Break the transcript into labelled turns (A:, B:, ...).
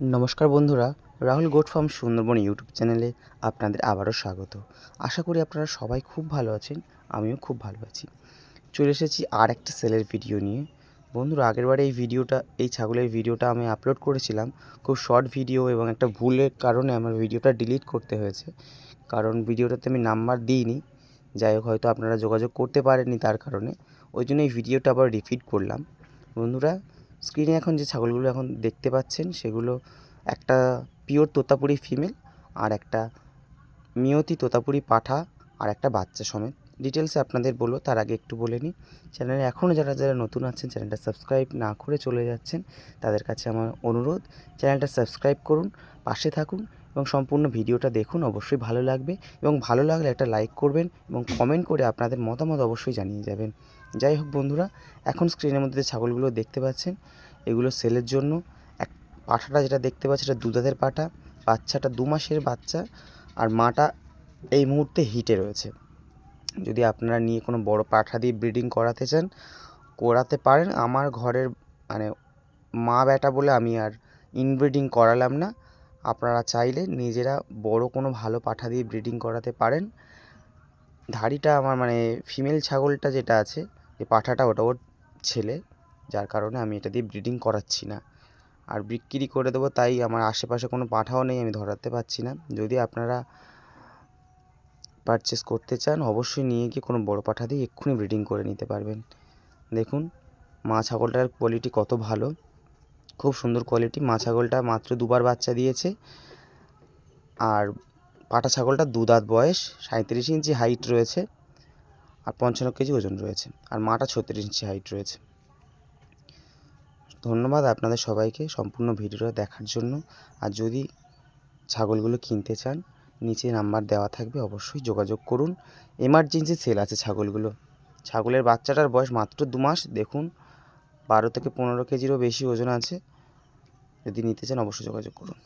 A: নমস্কার বন্ধুরা, Rahul goat farm Sundarban YouTube চ্যানেলে আপনাদের আবারও স্বাগত। আশা করি আপনারা সবাই খুব ভালো আছেন, আমিও খুব ভালো আছি। চলে এসেছি আর একটা সেলের ভিডিও নিয়ে। বন্ধুরা আগেরবারে এই ভিডিওটা, এই ছাগলের ভিডিওটা আমি আপলোড করেছিলাম। খুব শর্ট ভিডিও এবং একটা ভুলের কারণে আমার ভিডিওটা ডিলিট করতে হয়েছে। কারণ ভিডিওটাতে আমি নাম্বার দিইনি। যাই হোক, হয়তো আপনারা যোগাযোগ করতে পারেননি তার কারণে। ওই জন্য এই ভিডিওটা আবার রিপিট করলাম। বন্ধুরা স্ক্রিনে এখন যে ছাগলগুলো এখন দেখতে পাচ্ছেন, সেগুলো একটা পিওর তোতাপুরি ফিমেল আর একটা মিয়তি তোতাপুরি পাঠা আর একটা বাচ্চা সমেত। ডিটেলসে আপনাদের বলব, তার আগে একটু বলে নিই। চ্যানেলে এখনও যারা যারা নতুন আছেন চ্যানেলটা সাবস্ক্রাইব না করে চলে যাচ্ছেন, তাদের কাছে আমার অনুরোধ চ্যানেলটা সাবস্ক্রাইব করুন, পাশে থাকুন এবং সম্পূর্ণ ভিডিওটা দেখুন, অবশ্যই ভালো লাগবে। এবং ভালো লাগলে একটা লাইক করবেন এবং কমেন্ট করে আপনাদের মতামত অবশ্যই জানিয়ে যাবেন। যাই হোক বন্ধুরা, এখন স্ক্রিনের মধ্যে ছাগলগুলো দেখতে পাচ্ছেন। এগুলো সেলের জন্য। এক পাঠাটা যেটা দেখতে পাচ্ছি এটা দুধাদের পাঠা। বাচ্চাটা দু মাসের বাচ্চা আর মাটা এই মুহূর্তে হিটে রয়েছে। যদি আপনারা নিয়ে কোনো বড় পাঠা দিয়ে ব্রিডিং করাতে চান, করাতে পারেন। আমার ঘরের মানে মা বেটা বলে আমি আর ইনব্রিডিং করালাম না। আপনারা চাইলে নিজেরা বড় কোনো ভালো পাঠা দিয়ে ব্রিডিং করাতে পারেন। ধাড়িটা আমার মানে ফিমেল ছাগলটা যেটা আছে, যে পাঠাটা ওটা ওর ছেলে, যার কারণে আমি এটা দিয়ে ব্রিডিং করাচ্ছি না। আর বিক্রি করে দেবো তাই আমার আশেপাশে কোনো পাঠাও নেই, আমি ধরাতে পারছি না। যদি আপনারা পারচেস করতে চান, অবশ্যই নিয়ে গিয়ে কোনো বড় পাঠা দিয়ে এক্ষুনি ব্রিডিং করে নিতে পারবেন। দেখুন, মা ছাগলটার কোয়ালিটি কত ভালো। খুব সুন্দর কোয়ালিটি মা ছাগলটা মাত্র দুবার বাচ্চা দিয়েছে। আর পাটা ছাগলটা দু দাঁত বয়স সাঁত্রিশ ইঞ্চি হাইট রয়েছে, আর পঞ্চান্ন কেজি ওজন রয়েছে, আর মাটা ছত্রিশ ইঞ্চি হাইট রয়েছে। ধন্যবাদ আপনাদের সবাইকে সম্পূর্ণ ভিডিওটা দেখার জন্য। আর যদি ছাগলগুলো কিনতে চান, নিচে নাম্বার দেওয়া থাকবে, অবশ্যই যোগাযোগ করুন। এমার্জেন্সি সেল আছে ছাগলগুলো। ছাগলের বাচ্চাটার বয়স মাত্র দু মাস, দেখুন বারো থেকে পনেরো কেজিরও বেশি ওজন আছে। যদি নিতে চান অবশ্যই যোগাযোগ করুন।